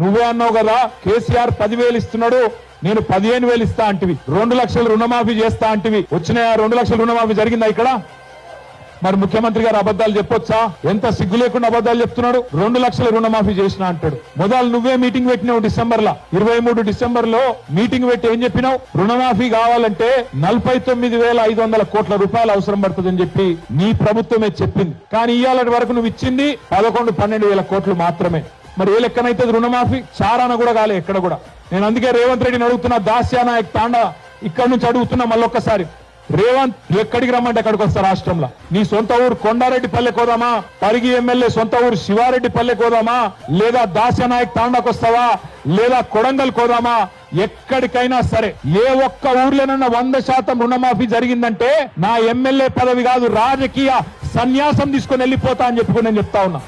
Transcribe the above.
నువ్వే అన్నావు కదా కేసీఆర్ పదివేలు ఇస్తున్నాడు నేను పదిహేను వేలు ఇస్తా అంటివి. రెండు లక్షలు రుణమాఫీ చేస్తా అంటివి. వచ్చిన రెండు లక్షల రుణమాఫీ జరిగిందా ఇక్కడ? మరి ముఖ్యమంత్రి గారు అబద్ధాలు చెప్పొచ్చా? ఎంత సిగ్గు లేకుండా అబద్దాలు చెప్తున్నాడు? రెండు లక్షల రుణమాఫీ చేసిన అంటాడు. మొదలు నువ్వే మీటింగ్ పెట్టినావు డిసెంబర్ లా ఇరవై మూడు డిసెంబర్లో మీటింగ్ పెట్టి ఏం చెప్పినావు? రుణమాఫీ కావాలంటే నలభై తొమ్మిది వేల ఐదు వందల కోట్ల రూపాయలు అవసరం పడుతుందని చెప్పి నీ ప్రభుత్వమే చెప్పింది. కానీ ఇవాళ వరకు నువ్వు ఇచ్చింది పదకొండు పన్నెండు వేల కోట్లు మాత్రమే. మరి ఏ లెక్కనైతే రుణమాఫీ? చారాన కూడా కాలే ఎక్కడ కూడా. నేను అందుకే రేవంత్ రెడ్డిని అడుగుతున్నా దాస్యా నాయక్ తాండా ఇక్కడ నుంచి అడుగుతున్నా మళ్ళొక్కసారి. రేవంత్ ఎక్కడికి రమ్మంటే అక్కడికి వస్తా రాష్ట్రంలో. నీ సొంత ఊరు కొండారెడ్డి పల్లె కోదామా? పరిగి ఎమ్మెల్యే సొంత ఊరు శివారెడ్డి పల్లె కోదామా? లేదా దాస్యనాయక్ తాండాకు వస్తావా? లేదా కొడంగల్ కోదామా? ఎక్కడికైనా సరే ఏ ఒక్క ఊర్లోనన్నా వంద శాతం రుణమాఫీ జరిగిందంటే నా ఎమ్మెల్యే పదవి కాదు రాజకీయ సన్యాసం తీసుకొని వెళ్ళిపోతా అని చెప్పుకుని నేను చెప్తా ఉన్నా.